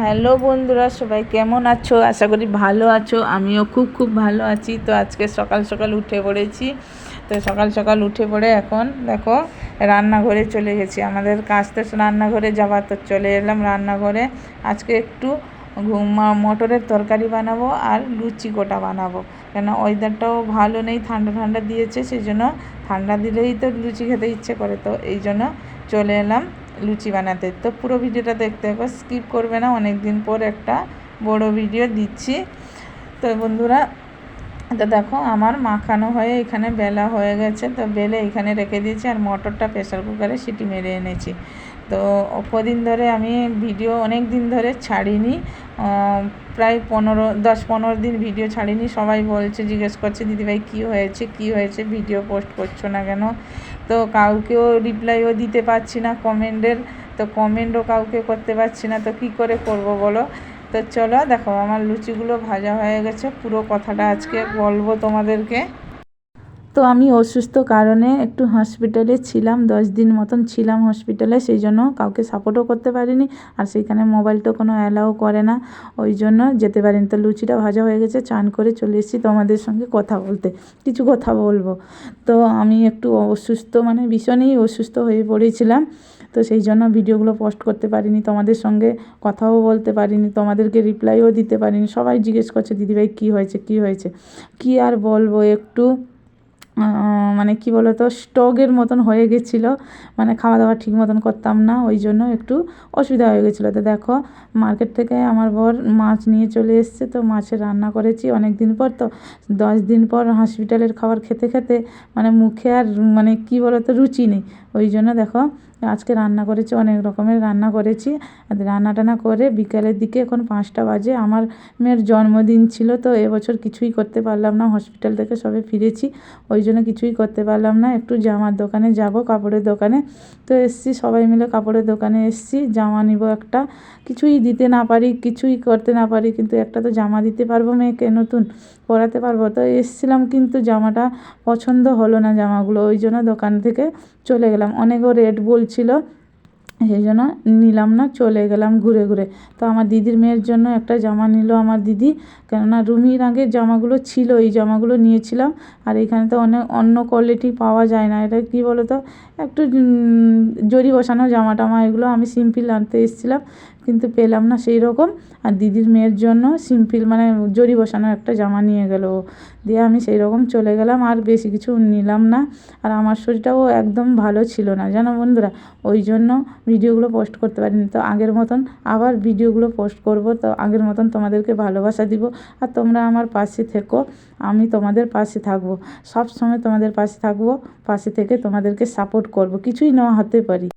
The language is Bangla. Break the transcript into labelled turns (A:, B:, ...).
A: হ্যালো বন্ধুরা, সবাই কেমন আছো? আশা করি ভালো আছো। আমিও খুব খুব ভালো আছি। তো আজকে সকাল সকাল উঠে পড়েছি। তো সকাল সকাল উঠে পড়ে এখন দেখো, রান্নাঘরে চলে গেছি আমাদের কাজ তো রান্নাঘরে যাওয়া তো চলে এলাম রান্নাঘরে। আজকে একটু মটরের তরকারি বানাবো আর লুচি গোটা বানাবো। কেন ওয়েদারটাও ভালো নেই, ঠান্ডা ঠান্ডা দিয়েছে সেই জন্য ঠান্ডা দিলেই তো লুচি খেতে ইচ্ছে করে। তো এই জন্য চলে এলাম। লুচি বানাতে। তো পুরো ভিডিওটা দেখতে হবে স্কিপ করবে না অনেক দিন পর একটা বড় ভিডিও দিচ্ছি। তো বন্ধুরা, তো দেখো আমার মাখানো হয়ে এখানে বেলা হয়ে গেছে, তো বেলে এখানে রেখে দিয়েছি আর মটরটা প্রেসার কুকারে সিটি মেরে এনেছি। তো কদিন ধরে আমি ভিডিও অনেক দিন ধরে ছাড়িনি প্রায় পনেরো, দশ পনেরো দিন ভিডিও ছাড়িনি। সবাই বলছে, জিজ্ঞেস করছে, দিদিভাই, কী হয়েছে? কী হয়েছে? ভিডিও পোস্ট করছ না কেন? তো কাউকেও রিপ্লাইও দিতে পারছি না কমেন্টের তো কমেন্টও কাউকে করতে পারছি না, তো কি করে করব বলো? তো চলো দেখো, আমার লুচিগুলো ভাজা হয়ে গেছে। পুরো কথাটা আজকে বলব তোমাদেরকে। তো আমি অসুস্থ কারণে একটু হসপিটালে ছিলাম, দশ দিন মতন ছিলাম হসপিটালে সেই জন্য কাউকে সাপোর্টও করতে পারিনি। আর সেইখানে মোবাইল তো কোনো অ্যালাও করে না, ওই জন্য যেতে পারিনি। তো লুচিটা ভাজা হয়ে গেছে, চান করে চলে এসেছি তোমাদের সঙ্গে কথা বলতে। কিছু কথা বলব। তো আমি একটু অসুস্থ মানে ভীষণই অসুস্থ হয়ে পড়েছিলাম। তো সেই জন্য ভিডিওগুলো পোস্ট করতে পারিনি, তোমাদের সঙ্গে কথাও বলতে পারিনি, তোমাদেরকে রিপ্লাইও দিতে পারিনি। সবাই জিজ্ঞেস করছে, দিদিভাই, কী হয়েছে? কী হয়েছে? কী আর বলব, একটু মানে কি তো স্ট্রোকের মতন হয়ে গেছিল। মানে খাওয়া দাওয়া ঠিক মতন করতাম না, ওই জন্য একটু অসুবিধা হয়ে গেছিল। তো দেখো, মার্কেট থেকে আমার বর মাছ নিয়ে চলে এসছে, তো মাছের রান্না করেছি অনেক দিন পর তো। দশ দিন পর হসপিটালের খাবার খেতে খেতে মানে মুখে আর মানে কি তো রুচি নেই। ওই জন্য দেখো আজকে রান্না করেছি, অনেক রকমের রান্না করেছি। রান্না টান্না করে বিকালের দিকে এখন পাঁচটা বাজে, আমার মেয়ের জন্মদিন ছিল তো এবছর কিছুই করতে পারলাম না, হসপিটাল থেকে সবে ফিরেছি, ওই জন্য কিছুই করতে পারলাম না। একটু জামার দোকানে যাব, কাপড়ের দোকানে। তো এসছি, সবাই মিলে কাপড়ের দোকানে এসছি, জামা নিব একটা। কিছুই দিতে না পারি, কিছুই করতে না পারি, কিন্তু একটা তো জামা দিতে পারব মেয়েকে, নতুন পরাতে পারব। তো এসছিলাম কিন্তু জামাটা পছন্দ হলো না জামাগুলো, ওই জন্য দোকান থেকে চলে গেলাম। অনেকও রেট বলছিল সেই জন্য নিলাম না, চলে গেলাম ঘুরে ঘুরে। তো আমার দিদির মেয়ের জন্য একটা জামা নিল আমার দিদি, কেননা রুমির আগে জামাগুলো ছিল, এই জামাগুলো নিয়েছিলাম। আর এখানে তো অনেক, অন্য কোয়ালিটি পাওয়া যায় না। এটা কি বলো তো একটু জরি বসানো জামা টামা এগুলো আমি সিম্পল আনতে এসেছিলাম। কিন্তু পেলাম না সেই রকম। আর দিদির মেয়ের জন্য সিম্পল মানে জরি বসানো একটা জামা নিয়ে গেল দিয়ে আমি সেই রকম চলে গেলাম, আর বেশি কিছু নিলাম না। আর আমার শরীরটাও একদম ভালো ছিল না, জানো বন্ধুরা? ওই জন্য ভিডিওগুলো পোস্ট করতে পারিনি। তো আগের মতন আবার ভিডিওগুলো পোস্ট করব। তো আগের মতন তোমাদেরকে ভালোবাসা দিব। আর তোমরা আমার পাশে থেকো, আমি তোমাদের পাশে থাকব। সব সময় তোমাদের পাশে থাকব, পাশে থেকে তোমাদেরকে সাপোর্ট করব। কিছুই না হতে পারি।